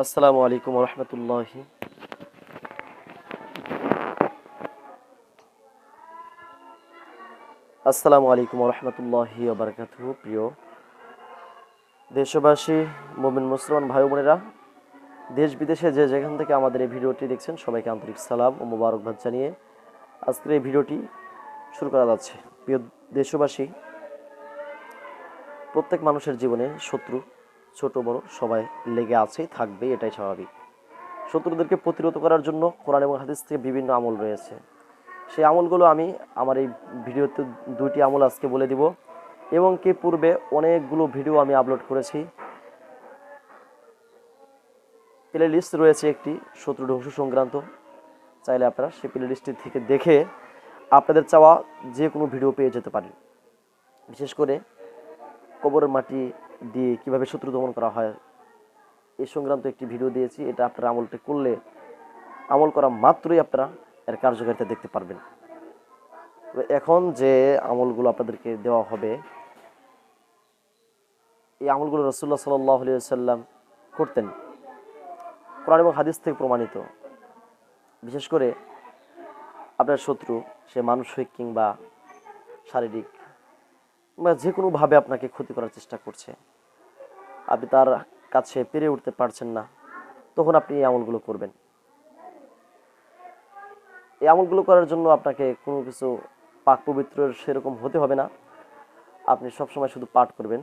আসসালামু আলাইকুম রহমতুল্লাহি। আসসালামু আলাইকুম রহমতুল্লাহি বারকাত প্রিয় দেশবাসী, মোমিন, মুসলমান ভাই বোনেরা, দেশ বিদেশে যে যেখান থেকে আমাদের এই ভিডিওটি দেখছেন, সবাইকে আন্তরিক সালাম ও মোবারকবাদ জানিয়ে আজকের এই ভিডিওটি শুরু করা যাচ্ছে। প্রিয় দেশবাসী, প্রত্যেক মানুষের জীবনে শত্রু ছোট, বড়, সবাই লেগে আছেই থাকবে, এটাই স্বাভাবিক। শত্রুদেরকে প্রতিরোধ করার জন্য কোরআন এবং হাদিস থেকে বিভিন্ন আমল রয়েছে। সেই আমলগুলো আমি আমার এই ভিডিওতে দুইটি আমল আজকে বলে দিব এবং কি পূর্বে অনেকগুলো ভিডিও আমি আপলোড করেছি। প্লে লিস্ট রয়েছে একটি, শত্রু ধ্বংস সংক্রান্ত। চাইলে আপনারা সেই প্লে লিস্টটি থেকে দেখে আপনাদের চাওয়া যে কোনো ভিডিও পেয়ে যেতে পারেন। বিশেষ করে কবরের মাটি দিয়ে কীভাবে শত্রু দমন করা হয় এই সংক্রান্ত একটি ভিডিও দিয়েছি। এটা আপনারা আমলটি করলে আমল করা মাত্রই আপনারা এর কার্যকারিতা দেখতে পারবেন। এখন যে আমলগুলো আপনাদেরকে দেওয়া হবে, এই আমলগুলো রসুল্লাহ সাল্লাহ সাল্লাম করতেন। কোরআন এবং হাদিস থেকে প্রমাণিত। বিশেষ করে আপনার শত্রু, সে মানসিক কিংবা শারীরিক বা যে কোনোভাবে আপনাকে ক্ষতি করার চেষ্টা করছে। আপনি তার কাছে পেরে উঠতে পারছেন না, তখন আপনি এই আমলগুলো করবেন। এই আমলগুলো করার জন্য আপনাকে কোনো কিছু পাক পবিত্র সেরকম হতে হবে না। আপনি সবসময় শুধু পাঠ করবেন।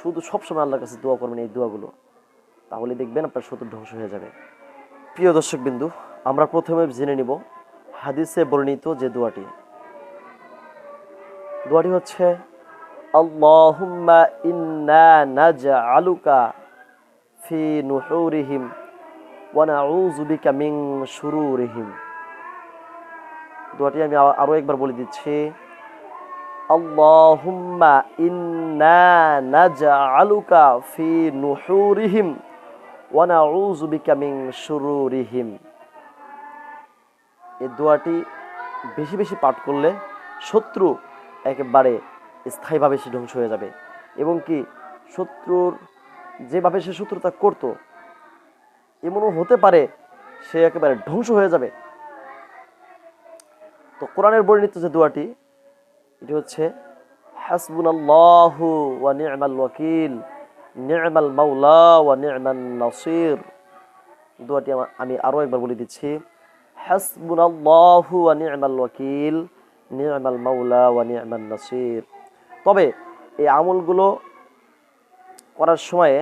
শুধু সবসময় আল্লাহর কাছে দোয়া করবেন এই দোয়াগুলো। তাহলে দেখবেন আপনার শত্রু ধ্বংস হয়ে যাবে। প্রিয় দর্শক বিন্দু আমরা প্রথমে জেনে নিব হাদিসে বর্ণিত যে দোয়াটি। দোয়াটি হচ্ছে আল্লাহুম্মা ইন্না নাজআলুকা ফি নুহুরিহিম ওয়া নাউযু বিকা মিন শুরুরিহিম। দোয়াটি আমি আরও একবার বলে দিচ্ছি। আল্লাহুম্মা ইন্না নাজআলুকা ফি নুহুরিহিম ওয়া নাউযু বিকা মিন শুরুরিহিম। এই দোয়াটি বেশি বেশি পাঠ করলে শত্রু একেবারে স্থায়ীভাবে সে ধ্বংস হয়ে যাবে। এবং কি শত্রুর যেভাবে সে শত্রুতা করতো, এমনও হতে পারে সে একেবারে ধ্বংস হয়ে যাবে। তো কোরআনের বর্ণিত যে দোয়াটি, এটি হচ্ছে, হাসবুনাল্লাহু ওয়া নি'মাল ওয়াকিল, নি'মাল মাওলা ওয়া নাসির। দোয়াটি আমা- আমি আরও একবার বলে দিচ্ছি, হাসবুনাল্লাহু ওয়া নি'মাল ওয়াকিল, নি'মাল মাওলা ওয়া নি'মান নাসির। তবে এই আমলগুলো করার সময়ে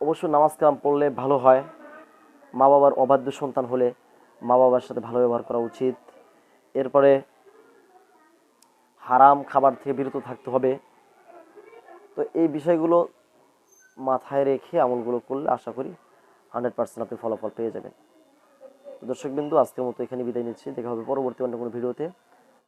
অবশ্য নামাজ কালাম পড়লে ভালো হয়। মা বাবার অবাধ্য সন্তান হলে মা বাবার সাথে ভালো ব্যবহার করা উচিত। এরপরে হারাম খাবার থেকে বিরত থাকতে হবে। তো এই বিষয়গুলো মাথায় রেখে আমলগুলো করলে আশা করি হান্ড্রেড পার্সেন্ট আপনি ফলাফল পেয়ে যাবেন। তো দর্শকবিন্দু, আজকের মতো এখানে বিদায় নিচ্ছি। দেখা হবে পরবর্তী অন্য কোনো ভিডিওতে।